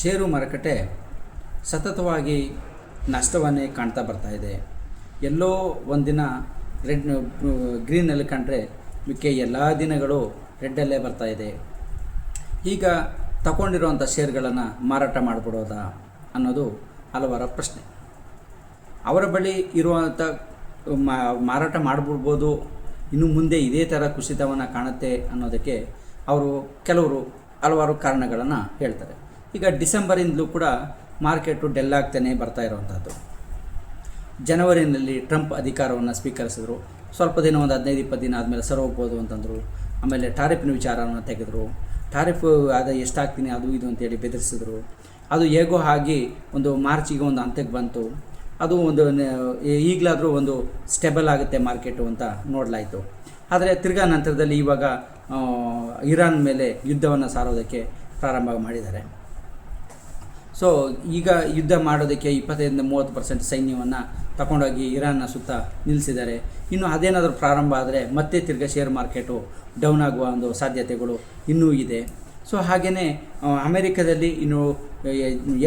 ಷೇರು ಮಾರುಕಟ್ಟೆ ಸತತವಾಗಿ ನಷ್ಟವನ್ನೇ ಕಾಣ್ತಾ ಬರ್ತಾ ಇದೆ. ಎಲ್ಲೋ ಒಂದಿನ ರೆಡ್ ಗ್ರೀನಲ್ಲಿ ಕಂಡ್ರೆ ಮಿಕ್ಕ ಎಲ್ಲ ದಿನಗಳು ರೆಡ್ಡಲ್ಲೇ ಬರ್ತಾ ಇದೆ. ಈಗ ತಗೊಂಡಿರುವಂಥ ಶೇರ್ಗಳನ್ನು ಮಾರಾಟ ಮಾಡಿಬಿಡೋದಾ ಅನ್ನೋದು ಹಲವರ ಪ್ರಶ್ನೆ. ಅವರ ಬಳಿ ಇರುವಂಥ ಮಾರಾಟ ಮಾಡಿಬಿಡ್ಬೋದು, ಇನ್ನು ಮುಂದೆ ಇದೇ ಥರ ಕುಸಿತವನ್ನು ಕಾಣುತ್ತೆ ಅನ್ನೋದಕ್ಕೆ ಅವರು ಕೆಲವರು ಹಲವಾರು ಕಾರಣಗಳನ್ನು ಹೇಳ್ತಾರೆ. ಈಗ ಡಿಸೆಂಬರಿಂದಲೂ ಕೂಡ ಮಾರ್ಕೆಟು ಡೆಲ್ ಆಗ್ತಾನೆ ಬರ್ತಾ ಇರುವಂಥದ್ದು. ಜನವರಿನಲ್ಲಿ ಟ್ರಂಪ್ ಅಧಿಕಾರವನ್ನು ಸ್ವೀಕರಿಸಿದ್ರು. ಸ್ವಲ್ಪ ದಿನ ಒಂದು ಹದಿನೈದು, ಇಪ್ಪತ್ತು ದಿನ ಆದಮೇಲೆ ಸರ್ ಹೋಗ್ಬೋದು ಅಂತಂದರು. ಆಮೇಲೆ ಟಾರಿಫಿನ ವಿಚಾರವನ್ನು ತೆಗೆದರು. ಟಾರಿಫ್ ಆದ ಎಷ್ಟಾಗ್ತೀನಿ, ಅದು ಇದು ಅಂತೇಳಿ ಬೆದರಿಸಿದ್ರು. ಅದು ಹೇಗೋ ಆಗಿ ಒಂದು ಮಾರ್ಚಿಗೆ ಒಂದು ಅಂತ್ಯಕ್ಕೆ ಬಂತು. ಅದು ಒಂದು ಈಗಲಾದರೂ ಒಂದು ಸ್ಟೆಬಲ್ ಆಗುತ್ತೆ ಮಾರ್ಕೆಟು ಅಂತ ನೋಡಲಾಯಿತು. ಆದರೆ ತಿರ್ಗಾ ನಂತರದಲ್ಲಿ ಇವಾಗ ಇರಾನ್ ಮೇಲೆ ಯುದ್ಧವನ್ನು ಸಾರೋದಕ್ಕೆ ಪ್ರಾರಂಭ ಮಾಡಿದ್ದಾರೆ. ಸೊ ಈಗ ಯುದ್ಧ ಮಾಡೋದಕ್ಕೆ ಇಪ್ಪತ್ತೈದರಿಂದ ಮೂವತ್ತು ಪರ್ಸೆಂಟ್ ಸೈನ್ಯವನ್ನು ತಗೊಂಡೋಗಿ ಇರಾನ್ನ ಸುತ್ತ ನಿಲ್ಲಿಸಿದ್ದಾರೆ ಇನ್ನು ಅದೇನಾದರೂ ಪ್ರಾರಂಭ ಆದರೆ ಮತ್ತೆ ತಿರ್ಗಾ ಶೇರ್ ಮಾರ್ಕೆಟು ಡೌನ್ ಆಗುವ ಒಂದು ಸಾಧ್ಯತೆಗಳು ಇನ್ನೂ ಇದೆ. ಸೊ ಹಾಗೆಯೇ ಅಮೆರಿಕದಲ್ಲಿ ಇನ್ನು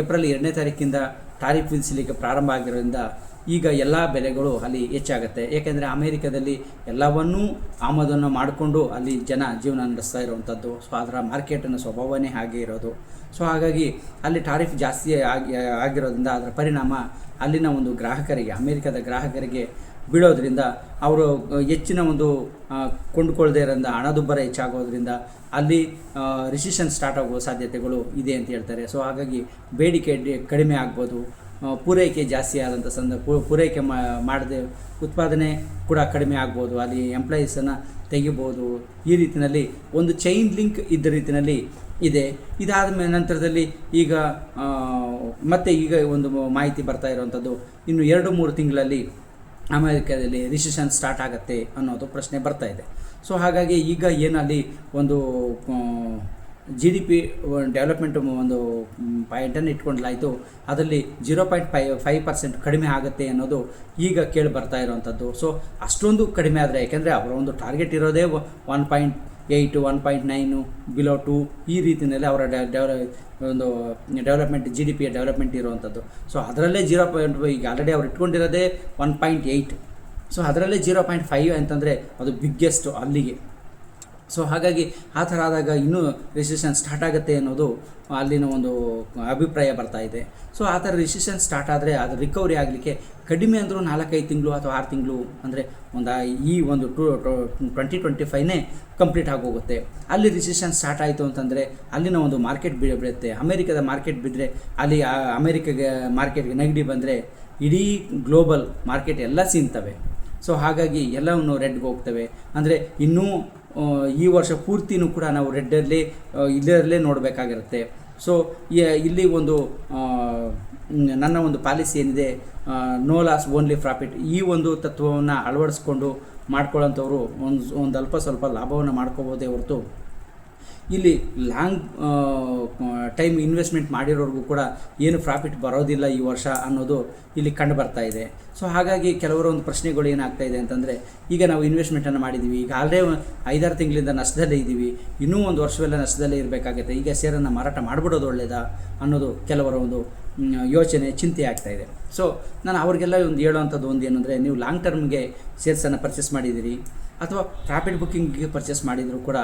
ಏಪ್ರಿಲ್ ಎರಡನೇ ತಾರೀಕಿಂದ ತಾರೀಫ್ ವಿಧಿಸಲಿಕ್ಕೆ ಪ್ರಾರಂಭ ಆಗಿರೋದ್ರಿಂದ ಈಗ ಎಲ್ಲ ಬೆಲೆಗಳು ಅಲ್ಲಿ ಹೆಚ್ಚಾಗುತ್ತೆ. ಏಕೆಂದರೆ ಅಮೇರಿಕದಲ್ಲಿ ಎಲ್ಲವನ್ನೂ ಆಮದನ್ನು ಮಾಡಿಕೊಂಡು ಅಲ್ಲಿ ಜನ ಜೀವನ ನಡೆಸ್ತಾ ಇರುವಂಥದ್ದು. ಸೊ ಅದರ ಮಾರ್ಕೆಟಿನ ಸ್ವಭಾವನೇ ಹಾಗೆ ಇರೋದು. ಸೊ ಹಾಗಾಗಿ ಅಲ್ಲಿ ಟಾರಿಫ್ ಜಾಸ್ತಿ ಆಗಿ, ಆಗಿರೋದ್ರಿಂದ ಅದರ ಪರಿಣಾಮ ಅಲ್ಲಿನ ಒಂದು ಗ್ರಾಹಕರಿಗೆ, ಅಮೇರಿಕದ ಗ್ರಾಹಕರಿಗೆ ಬೀಳೋದ್ರಿಂದ ಅವರು ಹೆಚ್ಚಿನ ಒಂದು ಕೊಂಡುಕೊಳ್ಳದೆ ಇರೋದ್ರಿಂದ, ಹಣದುಬ್ಬರ ಹೆಚ್ಚಾಗೋದ್ರಿಂದ ಅಲ್ಲಿ ರಿಸಿಷನ್ ಸ್ಟಾರ್ಟ್ ಆಗುವ ಸಾಧ್ಯತೆಗಳು ಇದೆ ಅಂತ ಹೇಳ್ತಾರೆ. ಸೊ ಹಾಗಾಗಿ ಬೇಡಿಕೆ ಕಡಿಮೆ ಆಗ್ಬೋದು. ಪೂರೈಕೆ ಜಾಸ್ತಿ ಆದಂಥ ಸಂದರ್ಭ ಪೂರೈಕೆ ಮಾಡದೆ ಉತ್ಪಾದನೆ ಕೂಡ ಕಡಿಮೆ ಆಗ್ಬೋದು. ಅಲ್ಲಿ ಎಂಪ್ಲಾಯೀಸನ್ನು ತೆಗಿಬೋದು. ಈ ರೀತಿಯಲ್ಲಿ ಒಂದು ಚೈನ್ ಲಿಂಕ್ ಇದ್ದ ರೀತಿಯಲ್ಲಿ ಇದೆ. ಇದಾದ ಮೇಲೆ ನಂತರದಲ್ಲಿ ಈಗ ಮತ್ತೆ ಈಗ ಒಂದು ಮಾಹಿತಿ ಬರ್ತಾ ಇರುವಂಥದ್ದು ಇನ್ನು ಎರಡು ಮೂರು ತಿಂಗಳಲ್ಲಿ ಅಮೆರಿಕದಲ್ಲಿ ರಿಸೆಷನ್ ಸ್ಟಾರ್ಟ್ ಆಗುತ್ತೆ ಅನ್ನೋದು ಪ್ರಶ್ನೆ ಬರ್ತಾ ಇದೆ. ಸೊ ಹಾಗಾಗಿ ಈಗ ಏನಲ್ಲಿ ಒಂದು ಜಿ ಡಿ ಪಿ ಡೆವಲಪ್ಮೆಂಟ್ ಒಂದು ಪಾಯಿಂಟನ್ನು ಇಟ್ಕೊಂಡ್ಲಾಯಿತು. ಅದರಲ್ಲಿ zero point five five percent ಕಡಿಮೆ ಆಗುತ್ತೆ ಅನ್ನೋದು ಈಗ ಕೇಳಿ ಬರ್ತಾ ಇರುವಂಥದ್ದು ಸೊ ಅಷ್ಟೊಂದು ಕಡಿಮೆ ಆದರೆ, ಯಾಕೆಂದರೆ ಅವರ ಒಂದು ಟಾರ್ಗೆಟ್ ಇರೋದೇ one point eight one point nine below two ಈ ರೀತಿಯಲ್ಲಿ ಅವರ ಡೆವಲ, ಒಂದು ಡೆವಲಪ್ಮೆಂಟ್ ಜಿ ಡಿ ಪಿಯ ಡೆವಲಪ್ಮೆಂಟ್ ಇರುವಂಥದ್ದು. ಸೊ ಅದರಲ್ಲೇ ಜೀರೋ ಪಾಯಿಂಟ್ ಈಗ ಆಲ್ರೆಡಿ ಅವ್ರು ಇಟ್ಕೊಂಡಿರೋದೇ ಒನ್ ಪಾಯಿಂಟ್ ಏಯ್ಟ್. ಸೊ ಅದರಲ್ಲೇ ಜೀರೋ ಪಾಯಿಂಟ್ ಫೈವ್ ಅಂತಂದರೆ ಅದು ಬಿಗ್ಗೆಸ್ಟು ಅಲ್ಲಿಗೆ. ಸೊ ಹಾಗಾಗಿ ಆ ಥರ ಆದಾಗ ಇನ್ನೂ ರಿಸೆಷನ್ ಸ್ಟಾರ್ಟ್ ಆಗುತ್ತೆ ಅನ್ನೋದು ಅಲ್ಲಿನ ಒಂದು ಅಭಿಪ್ರಾಯ ಬರ್ತಾ ಇದೆ. ಸೊ ಆ ಥರ ರಿಸಿಷನ್ ಸ್ಟಾರ್ಟ್ ಆದರೆ ಅದು ರಿಕವರಿ ಆಗಲಿಕ್ಕೆ ಕಡಿಮೆ ಅಂದರೂ ನಾಲ್ಕೈದು ತಿಂಗಳು ಅಥವಾ ಆರು ತಿಂಗಳು ಅಂದರೆ ಒಂದು ಈ ಒಂದು ಟು ಟ್ವೆಂಟಿ ಟ್ವೆಂಟಿ ಫೈವ್ನೇ ಕಂಪ್ಲೀಟ್ ಆಗೋಗುತ್ತೆ. ಅಲ್ಲಿ ರಿಸಿಷನ್ ಸ್ಟಾರ್ಟ್ ಆಯಿತು ಅಂತಂದರೆ ಅಲ್ಲಿನ ಒಂದು ಮಾರ್ಕೆಟ್ ಬೀಳ ಬೀಳುತ್ತೆ. ಅಮೆರಿಕದ ಮಾರ್ಕೆಟ್ ಬಿದ್ದರೆ ಅಲ್ಲಿ ಅಮೆರಿಕಗೆ ಮಾರ್ಕೆಟ್ಗೆ ನೆಗಡಿ ಬಂದರೆ ಇಡೀ ಗ್ಲೋಬಲ್ ಮಾರ್ಕೆಟ್ ಎಲ್ಲ ಸೀನ್ತವೆ ಸೊ ಹಾಗಾಗಿ ಎಲ್ಲವನ್ನು ರೆಡ್ಗೆ ಹೋಗ್ತವೆ. ಅಂದರೆ ಇನ್ನೂ ಈ ವರ್ಷ ಪೂರ್ತಿನೂ ಕೂಡ ನಾವು ರೆಡ್ಡಲ್ಲಿ ಇಲ್ಲರಲ್ಲೇ ನೋಡಬೇಕಾಗಿರುತ್ತೆ. ಸೊ ಇಲ್ಲಿ ಒಂದು ನನ್ನ ಒಂದು ಪಾಲಿಸಿ ಏನಿದೆ ನೋ ಲಾಸ್ ಓನ್ಲಿ ಪ್ರಾಫಿಟ್ ಈ ಒಂದು ತತ್ವವನ್ನು ಅಳವಡಿಸ್ಕೊಂಡು ಮಾಡ್ಕೊಳ್ಳೋಂಥವ್ರು ಒಂದು ಒಂದು ಅಲ್ಪ ಸ್ವಲ್ಪ ಲಾಭವನ್ನು ಮಾಡ್ಕೋಬೋದೇ ಹೊರತು ಇಲ್ಲಿ ಲಾಂಗ್ ಟೈಮ್ ಇನ್ವೆಸ್ಟ್ಮೆಂಟ್ ಮಾಡಿರೋರ್ಗೂ ಕೂಡ ಏನು ಪ್ರಾಫಿಟ್ ಬರೋದಿಲ್ಲ ಈ ವರ್ಷ ಅನ್ನೋದು ಇಲ್ಲಿ ಕಂಡು ಬರ್ತಾ ಇದೆ. ಸೊ ಹಾಗಾಗಿ ಕೆಲವರ ಒಂದು ಪ್ರಶ್ನೆಗಳು ಏನಾಗ್ತಾ ಇದೆ ಅಂತಂದರೆ, ಈಗ ನಾವು ಇನ್ವೆಸ್ಟ್ಮೆಂಟನ್ನು ಮಾಡಿದ್ದೀವಿ ಈಗ ಆಲ್ರೆ ಐದಾರು ತಿಂಗಳಿಂದ ನಷ್ಟದಲ್ಲೇ ಇದ್ದೀವಿ ಇನ್ನೂ ಒಂದು ವರ್ಷವೆಲ್ಲ ನಷ್ಟದಲ್ಲೇ ಇರಬೇಕಾಗುತ್ತೆ. ಈಗ ಸೇರನ್ನು ಮಾರಾಟ ಮಾಡಿಬಿಡೋದು ಒಳ್ಳೆಯದಾ ಅನ್ನೋದು ಕೆಲವರ ಒಂದು ಯೋಚನೆ, ಚಿಂತೆ ಆಗ್ತಾ ಇದೆ. ಸೊ ನಾನು ಅವ್ರಿಗೆಲ್ಲ ಒಂದು ಹೇಳೋವಂಥದ್ದು ಒಂದು ಏನಂದರೆ, ನೀವು ಲಾಂಗ್ ಟರ್ಮ್ಗೆ ಸೇರ್ಸನ್ನು ಪರ್ಚೇಸ್ ಮಾಡಿದ್ದೀರಿ. ಅಥವಾ ಪ್ರಾಫಿಟ್ ಬುಕ್ಕಿಂಗ್ಗೆ ಪರ್ಚೇಸ್ ಮಾಡಿದರೂ ಕೂಡ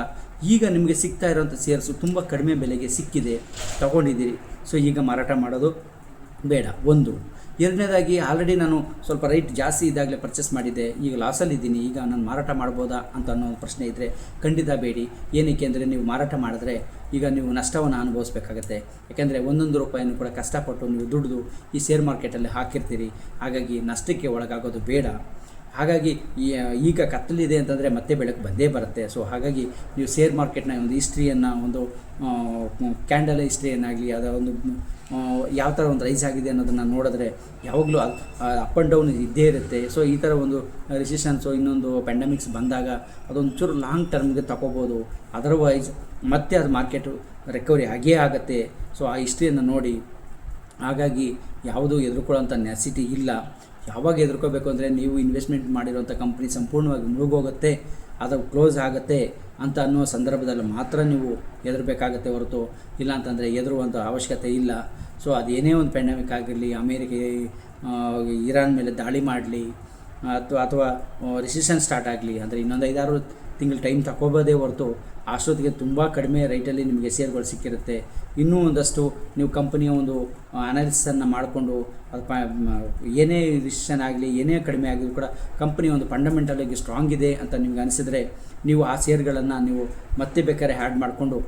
ಈಗ ನಿಮಗೆ ಸಿಗ್ತಾ ಇರೋಂಥ ಶೇರ್ಸು ತುಂಬ ಕಡಿಮೆ ಬೆಲೆಗೆ ಸಿಕ್ಕಿದೆ, ತೊಗೊಂಡಿದ್ದೀರಿ. ಸೊ ಈಗ ಮಾರಾಟ ಮಾಡೋದು ಬೇಡ. ಒಂದು. ಎರಡನೇದಾಗಿ ಆಲ್ರೆಡಿ ನಾನು ಸ್ವಲ್ಪ ರೈಟ್ ಜಾಸ್ತಿ ಇದ್ದಾಗಲೇ ಪರ್ಚೇಸ್ ಮಾಡಿದ್ದೆ. ಈಗ ಲಾಸಲ್ಲಿದ್ದೀನಿ ಈಗ ನಾನು ಮಾರಾಟ ಮಾಡ್ಬೋದಾ ಅಂತ ಅನ್ನೋ ಪ್ರಶ್ನೆ ಇದ್ದರೆ ಖಂಡಿತ ಬೇಡಿ. ಏನಕ್ಕೆ ಅಂದರೆ ನೀವು ಮಾರಾಟ ಮಾಡಿದ್ರೆ ಈಗ ನೀವು ನಷ್ಟವನ್ನು ಅನುಭವಿಸ್ಬೇಕಾಗತ್ತೆ. ಯಾಕೆಂದರೆ ಒಂದೊಂದು ರೂಪಾಯಿಯನ್ನು ಕೂಡ ಕಷ್ಟಪಟ್ಟು ನೀವು ದುಡಿದು ಈ ಶೇರ್ ಮಾರ್ಕೆಟಲ್ಲಿ ಹಾಕಿರ್ತೀರಿ. ಹಾಗಾಗಿ ನಷ್ಟಕ್ಕೆ ಒಳಗಾಗೋದು ಬೇಡ. ಹಾಗಾಗಿ ಈಗ ಕತ್ತಲಿದೆ ಅಂತಂದರೆ ಮತ್ತೆ ಬೆಳಕು ಬಂದೇ ಬರುತ್ತೆ. ಸೊ ಹಾಗಾಗಿ ನೀವು ಶೇರ್ ಮಾರ್ಕೆಟ್ನ ಒಂದು ಹಿಸ್ಟ್ರಿಯನ್ನು ಒಂದು ಕ್ಯಾಂಡಲ್ ಹಿಸ್ಟ್ರಿಯನ್ನಾಗಲಿ ಅದರ ಒಂದು ಯಾವ ಥರ ಒಂದು ರೈಸ್ ಆಗಿದೆ ಅನ್ನೋದನ್ನು ನೋಡಿದ್ರೆ ಯಾವಾಗಲೂ ಅಪ್ ಆ್ಯಂಡ್ ಡೌನ್ ಇದ್ದೇ ಇರುತ್ತೆ. ಸೊ ಈ ಥರ ಒಂದು ರಿಸಿಷನ್ಸು ಇನ್ನೊಂದು ಪ್ಯಾಂಡಮಿಕ್ಸ್ ಬಂದಾಗ ಅದೊಂದು ಚೂರು ಲಾಂಗ್ ಟರ್ಮ್ಗೆ ತಗೋಬೋದು. ಅದರ್ವೈಸ್ ಮತ್ತೆ ಅದು ಮಾರ್ಕೆಟು ರಿಕವರಿ ಆಗೇ ಆಗುತ್ತೆ. ಸೊ ಆ ಹಿಸ್ಟ್ರಿಯನ್ನು ನೋಡಿ. ಹಾಗಾಗಿ ಯಾವುದೂ ಎದುರುಕೊಳ್ಳೋಂಥ ನೆಸಿಟಿ ಇಲ್ಲ. ಯಾವಾಗ ಎದುರ್ಕೋಬೇಕು ಅಂದರೆ ನೀವು ಇನ್ವೆಸ್ಟ್ಮೆಂಟ್ ಮಾಡಿರೋಂಥ ಕಂಪ್ನಿ ಸಂಪೂರ್ಣವಾಗಿ ಮುಳುಗೋಗುತ್ತೆ ಅದು ಕ್ಲೋಸ್ ಆಗುತ್ತೆ ಅಂತ ಅನ್ನೋ ಸಂದರ್ಭದಲ್ಲಿ ಮಾತ್ರ ನೀವು ಹೆದರಬೇಕಾಗತ್ತೆ ಹೊರತು ಇಲ್ಲ ಅಂತಂದರೆ ಹೆದರುವಂಥ ಅವಶ್ಯಕತೆ ಇಲ್ಲ. ಸೊ ಅದೇನೇ ಒಂದು ಪ್ಯಾಂಡಮಿಕ್ ಆಗಿರಲಿ, ಅಮೇರಿಕೆ ಇರಾನ್ ಮೇಲೆ ದಾಳಿ ಮಾಡಲಿ, ಅಥವಾ ಅಥವಾ ರಿಸಿಷನ್ ಸ್ಟಾರ್ಟ್ ಆಗಲಿ, ಅಂದರೆ ಇನ್ನೊಂದು ಐದಾರು ತಿಂಗಳು ಟೈಮ್ ತಗೋಬೋದೇ ಹೊರತು ಅಷ್ಟೊತ್ತಿಗೆ ತುಂಬ ಕಡಿಮೆ ರೈಟಲ್ಲಿ ನಿಮಗೆ ಶೇರ್ಗಳು ಸಿಕ್ಕಿರುತ್ತೆ. ಇನ್ನೂ ಒಂದಷ್ಟು ನೀವು ಕಂಪನಿಯ ಒಂದು ಅನಾಲಿಸನ್ನು ಮಾಡಿಕೊಂಡು, ಅದು ಪ ಏನೇ ರಿಸಿಷನ್ ಆಗಲಿ, ಏನೇ ಕಡಿಮೆ ಆಗಲಿ ಕೂಡ ಕಂಪನಿ ಒಂದು ಫಂಡಮೆಂಟಲಾಗಿ ಸ್ಟ್ರಾಂಗ್ ಇದೆ ಅಂತ ನಿಮ್ಗೆ ಅನಿಸಿದ್ರೆ ನೀವು ಆ ಶೇರ್ಗಳನ್ನು ನೀವು ಮತ್ತೆ ಬೇಕಾದ್ರೆ ಹ್ಯಾಡ್ ಮಾಡಿಕೊಂಡು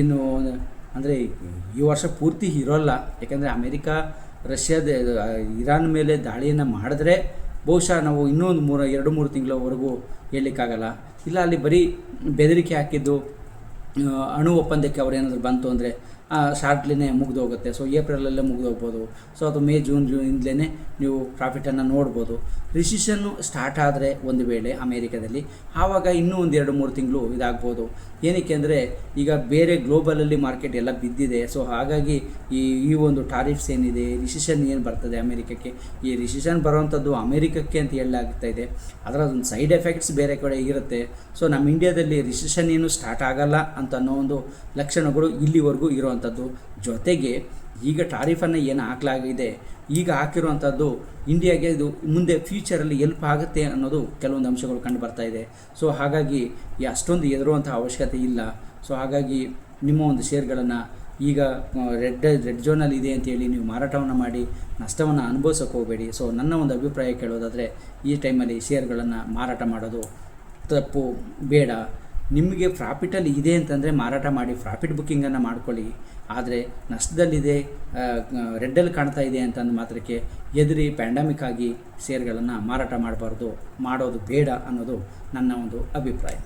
ಇನ್ನು, ಅಂದರೆ ಈ ವರ್ಷ ಪೂರ್ತಿ ಇರೋಲ್ಲ. ಯಾಕೆಂದರೆ ಅಮೇರಿಕಾ, ರಷ್ಯಾದ ಇರಾನ್ ಮೇಲೆ ದಾಳಿಯನ್ನು ಮಾಡಿದ್ರೆ ಬಹುಶಃ ನಾವು ಇನ್ನೊಂದು ಮೂರು, ಎರಡು, ಮೂರು ತಿಂಗಳವರೆಗೂ ಹೇಳಲಿಕ್ಕಾಗಲ್ಲ. ಇಲ್ಲ, ಅಲ್ಲಿ ಬರೀ ಬೆದರಿಕೆ ಹಾಕಿದ್ದು ಅಣು ಒಪ್ಪಂದಕ್ಕೆ ಅವರೇನಾದ್ರೂ ಬಂತು ಅಂದರೆ ಶಾರ್ಟ್ಲಿನೇ ಮುಗಿದೋಗುತ್ತೆ. ಸೊ ಏಪ್ರಿಲಲ್ಲೇ ಮುಗಿದೋಗ್ಬೋದು. ಸೊ ಅದು ಮೇ, ಜೂನ್ ಜೂನಿಂದಲೇ ನೀವು ಪ್ರಾಫಿಟನ್ನು ನೋಡ್ಬೋದು. ರಿಸಿಷನ್ನು ಸ್ಟಾರ್ಟ್ ಆದರೆ ಒಂದು ವೇಳೆ ಅಮೇರಿಕಾದಲ್ಲಿ. ಆವಾಗ ಇನ್ನೂ ಒಂದು ಎರಡು, ಮೂರು ತಿಂಗಳು ಇದಾಗ್ಬೋದು. ಏನಕ್ಕೆ ಅಂದರೆ, ಈಗ ಬೇರೆ ಗ್ಲೋಬಲಲ್ಲಿ ಮಾರ್ಕೆಟ್ ಎಲ್ಲ ಬಿದ್ದಿದೆ. ಸೊ ಹಾಗಾಗಿ ಈ ಈ ಒಂದು ಟಾರಿಫ್ಸ್ ಏನಿದೆ ರಿಸಿಷನ್ ಏನು ಬರ್ತದೆ ಅಮೇರಿಕಕ್ಕೆ? ಈ ರಿಸಿಷನ್ ಬರುವಂಥದ್ದು ಅಮೇರಿಕಕ್ಕೆ ಅಂತ ಹೇಳಲಾಗ್ತಾ ಇದೆ. ಅದರ ಒಂದು ಸೈಡ್ ಎಫೆಕ್ಟ್ಸ್ ಬೇರೆ ಕಡೆ ಇರುತ್ತೆ. ಸೊ ನಮ್ಮ ಇಂಡಿಯಾದಲ್ಲಿ ರಿಸಿಷನ್ ಏನು ಸ್ಟಾರ್ಟ್ ಆಗಲ್ಲ ಅಂತ ಅನ್ನೋ ಒಂದು ಲಕ್ಷಣಗಳು ಇಲ್ಲಿವರೆಗೂ ಇರುವಂಥದ್ದು ಜೊತೆಗೆ ಈಗ ಟಾರಿಫನ್ನು ಏನು ಹಾಕಲಾಗಿದೆ, ಈಗ ಹಾಕಿರುವಂಥದ್ದು ಇಂಡಿಯಾಗೆ ಇದು ಮುಂದೆ ಫ್ಯೂಚರಲ್ಲಿ ಎಲ್ಪ್ ಆಗುತ್ತೆ ಅನ್ನೋದು ಕೆಲವೊಂದು ಅಂಶಗಳು ಕಂಡು ಬರ್ತಾ ಇದೆ. ಸೊ ಹಾಗಾಗಿ ಅಷ್ಟೊಂದು ಹೆದರುವಂಥ ಅವಶ್ಯಕತೆ ಇಲ್ಲ. ಸೊ ಹಾಗಾಗಿ ನಿಮ್ಮ ಒಂದು ಶೇರ್ಗಳನ್ನು ಈಗ ರೆಡ್ ರೆಡ್ ಝೋನಲ್ಲಿ ಇದೆ ಅಂತೇಳಿ ನೀವು ಮಾರಾಟವನ್ನು ಮಾಡಿ, ನಷ್ಟವನ್ನು ಅನುಭವಿಸೋಕೆ ಹೋಗಬೇಡಿ. ಸೊ ನನ್ನ ಒಂದು ಅಭಿಪ್ರಾಯ ಕೇಳೋದಾದರೆ ಈ ಟೈಮಲ್ಲಿ ಶೇರ್ಗಳನ್ನು ಮಾರಾಟ ಮಾಡೋದು ತಪ್ಪು, ಬೇಡ. ನಿಮಗೆ ಪ್ರಾಫಿಟಲ್ಲಿ ಇದೆ ಅಂತಂದರೆ ಮಾರಾಟ ಮಾಡಿ ಪ್ರಾಫಿಟ್ ಬುಕ್ಕಿಂಗನ್ನು ಮಾಡ್ಕೊಳ್ಳಿ. ಆದರೆ ನಷ್ಟದಲ್ಲಿದೆ ರೆಡ್ಡಲ್ಲಿ ಕಾಣ್ತಾ ಇದೆ ಅಂತಂದು ಮಾತ್ರಕ್ಕೆ ಎದುರಿ ಪ್ಯಾಂಡಮಿಕ್ ಆಗಿ ಶೇರ್ಗಳನ್ನು ಮಾರಾಟ ಮಾಡಬಾರ್ದು, ಮಾಡೋದು ಬೇಡ ಅನ್ನೋದು ನನ್ನ ಒಂದು ಅಭಿಪ್ರಾಯ.